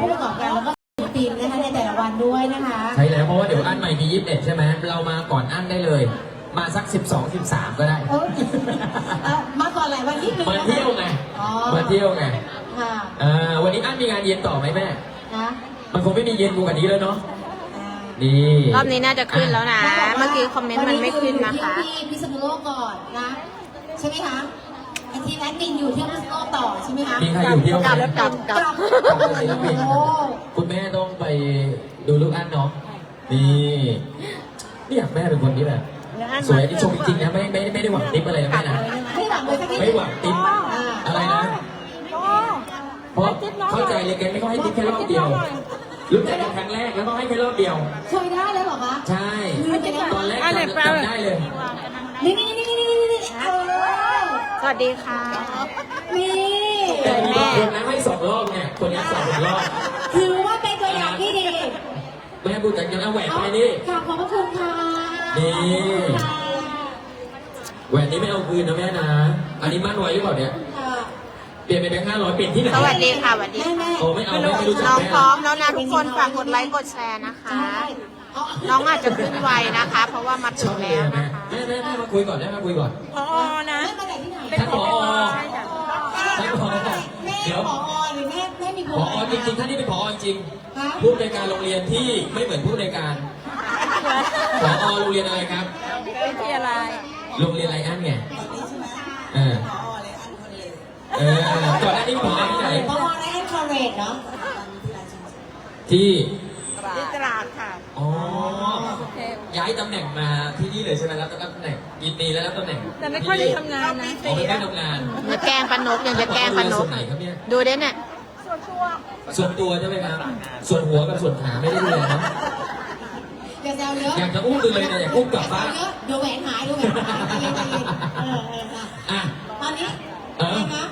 ผู้ประกอบการแล้วก็ศิลปินนะคะในแต่ละวันด้วยนะคะ ใช่แล้วเพราะว่าเดี๋ยวอันใหม่มี21ใช่ไหมเรามาก่อนอันได้เลย มาสัก 12 13 ก็ได้เอ้ยเอ่อมาก่อนหลายวันนิดนึงมานะคะเที่ยวไงอ๋อมาเที่ยวไงค่ะอ่าวันนี้อันมีงานเย็นต่อไหมแม่ นะมันคงไม่มีเย็นกว่านี้แล้วเนาะอ่า นี่รอบนี้น่าจะขึ้นแล้วนะ เมื่อกี้คอมเมนต์มันไม่ขึ้นนะคะ วัอยู่ที่พิษณุโลกก่อนนะ ใช่ไหมคะ ไอทีมแอดมินอยู่ที่พิษณุโลกต่อใช่ไหมคะมีใครอยู่เที่ยวไหม กลับกลับกลับศิลปินโอ้โหคุณแม่ต้องไปดูลูกอันเนาะนี่นี่อยากแม่เป็นคนที่แบบสวยที่ชมจริงๆนะไม่ไม่ไม่ได้หวังติ๊บอะไรนะแม่นะ ไม่หวังเลยสักนิดไม่หวังติ๊บอ่าอะไรนะ เพราะเข้าใจเลยแกไม่เขาให้ติ๊บแค่รอบเดียวรู้จักกันครั้งแรกแล้วก็ให้แค่รอบเดียวช่วยได้แล้วเหรอคะ ใช่ ตอนแรกจำจำได้เลย นี่นี่นี่นี่นี่นี่นี่เออส วัสดีค่ะ นี่แต่มีบางคนนะให้สองรอบเนี่ยคนนี้สองรอบถือว่าเป็นตัวอย่างที่ดี แม่พูดจากยังเอาแหวนไปนี่กราบขอบพระคุณค่ะนี่ค่ะแหวนนี้ไม่เอาคืนนะแม่นะ อันนี้มั่นไว้หรือเปล่าเนี่ยค่ะเปลี่ยนเป็นแบงค์ห้าร้อยเปลี่ยนที่ไหนสวัสดีค่ะสวัสดีแม่แม่โอ้ไม่เอาแม่ไม่รู้จักน้องแม่พร้อมแล้วนะทุกคนฝากกดไลค์กดแชร์นะคะใช่เอาน้องอาจจะขึ้นไวนะคะ เพราะว่ามาชถึองบเลยแล้วอะแม่นะคะแม่แม่แม่มาคุยก่อนแม่มาคุยก่อนพอนะ แม่มาจากที่ไหน ท่านผอ แม่ ท่านผอ แม่ เดี๋ยว ผอ หรือแม่แม่มีผอจริงๆท่านนี้เป็นผอจริงคะผู้ในวยการโรงเรียนที่ไม่เหมือนผู้ในวยการผอโรงเรียนอะไรครับที่อะไรโรงเรียนไรอันไงเออเออก่อนหน้านี้ผอที่ไหนผอไรอันคอร์เรตเนาะที่ที่ตราดค่ะอ๋อ ย้ายตำแหน่งมาที่นี่เลยใช่ไหมรับตำแหน่งยินดีแล้วรับตำแหน่งแต่ไม่ค่อยได้ทำงานนะอ๋อไม่ได้ทำงานจะแกล้งปานกยังจะแกล้งปานก ส่วนไหนครับเนี่ยดูเด้เนี่ย ส่วนตัวใช่ไหมครับส่วนหัวกับส่วนขาไม่ได้เลยนะอย่าแซวเยอะอยากจะอุ้มจังเลยนะอยากอุ้มกลับบ้านอย่แซวเยอะเดี๋ยวแหวนหายเดี๋ยวแหวนหายใจเย็นใจเย็นเออเออเอออะ ตอนนี้เออนะ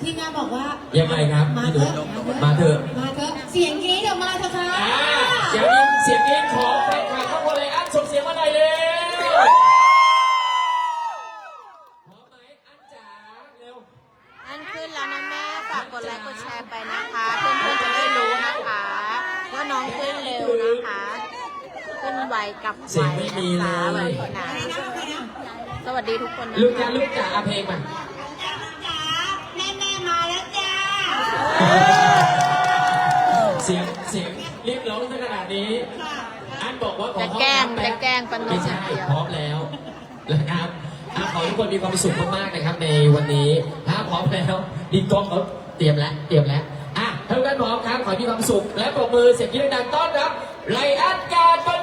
ทีมงานบอกว่ายังไงครับมาพี่เถหนุ่อะมมาเถอะมาเถอะเสียงกรี๊ดเดี๋ยวมาเถอะค่ะ อ่าเสียงนี้เสียงนี้ขอแฟนคลับ ดไลค์กดแชร์ไปนะคะ เพื่อนๆจะได้รู้นะคะ ว่าน้องขึ้นเร็วนะคะ ขึ้นไวกลับเสีไวยงไม่มีนะเลคะยวันนี้นะสวัสดีทุกคนนะลูกจ๋าคะลูกจ๋าเอาเพลงมาแม่แม่มาแล้วจ้าเสียงเสียงเรียกร้องขนาดนี้ อันบอกว่าขอจะห้องแกล้งน้ำป๊บจะแกล้งปานกไม่อใช่ย่างเดียว พร้อมแล้วนะครับอะขอให้ทุกคนมีความสุขมากๆนะครับในวันนี้ถ้าพร้อมแล้วดีกล้องเขา เตรียมแล้วเตรียมแล้วอะถ้าทุกท่านพร้อมครับขอให้มีความสุขและปรบมือเสียงยิ่งดังต้อนรับไลอันการบัน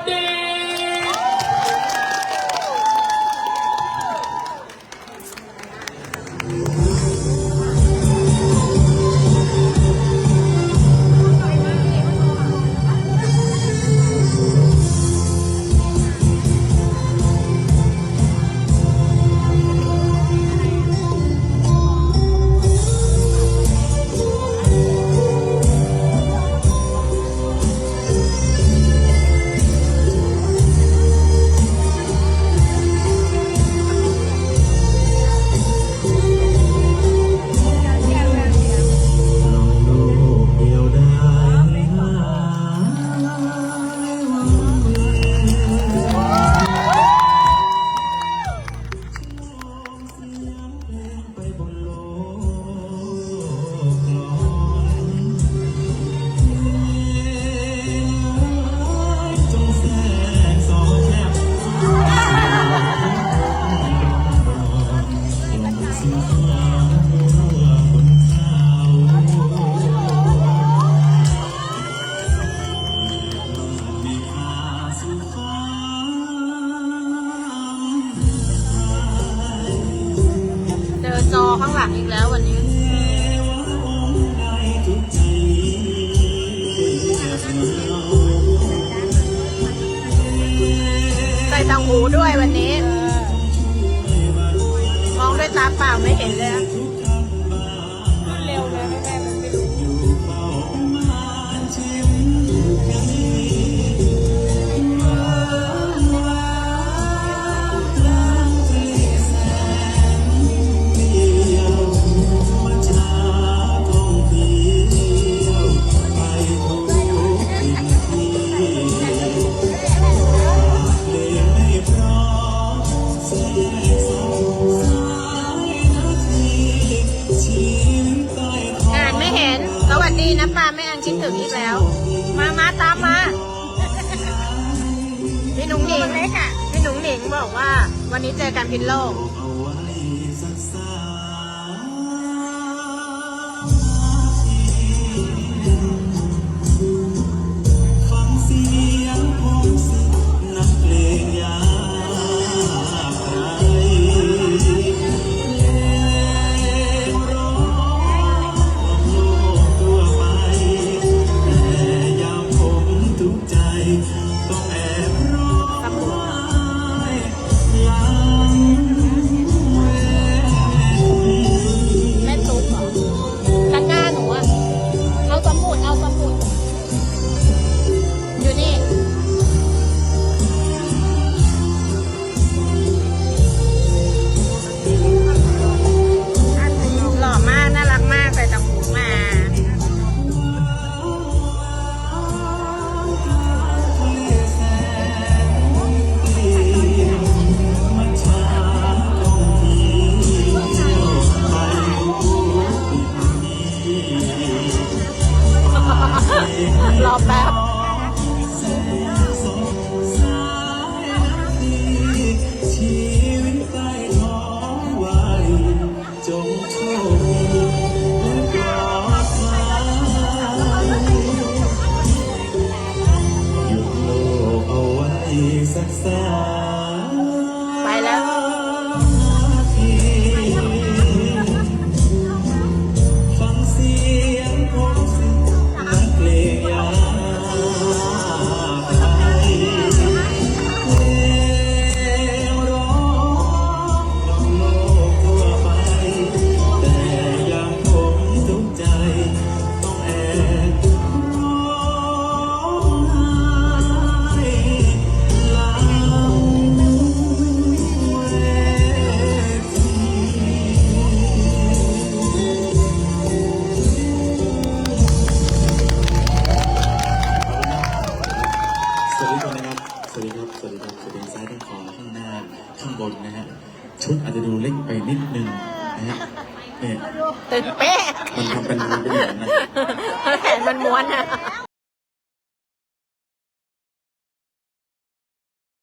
จอจอข้างหลังอีกแล้ววันนี้ใส่ต่างหูด้วยวันนี้ มองด้วยตาเปล่าไม่เห็นเลย นะปลาแม่อังคิดถึงอีกแล้ว มามาตามมา พี่หนุ่งหนิงพี่หนุ่งหนิงบอกว่า วันนี้เจอกันพินโลก ข้างบนนะฮะ ชุดอาจจะดูเล็กไปนิดนึงนะฮะเนี่ยตึงเป๊ะมันทำเป็นมันเป็นอย่างนั้นนะ แขนมันม้วนอะ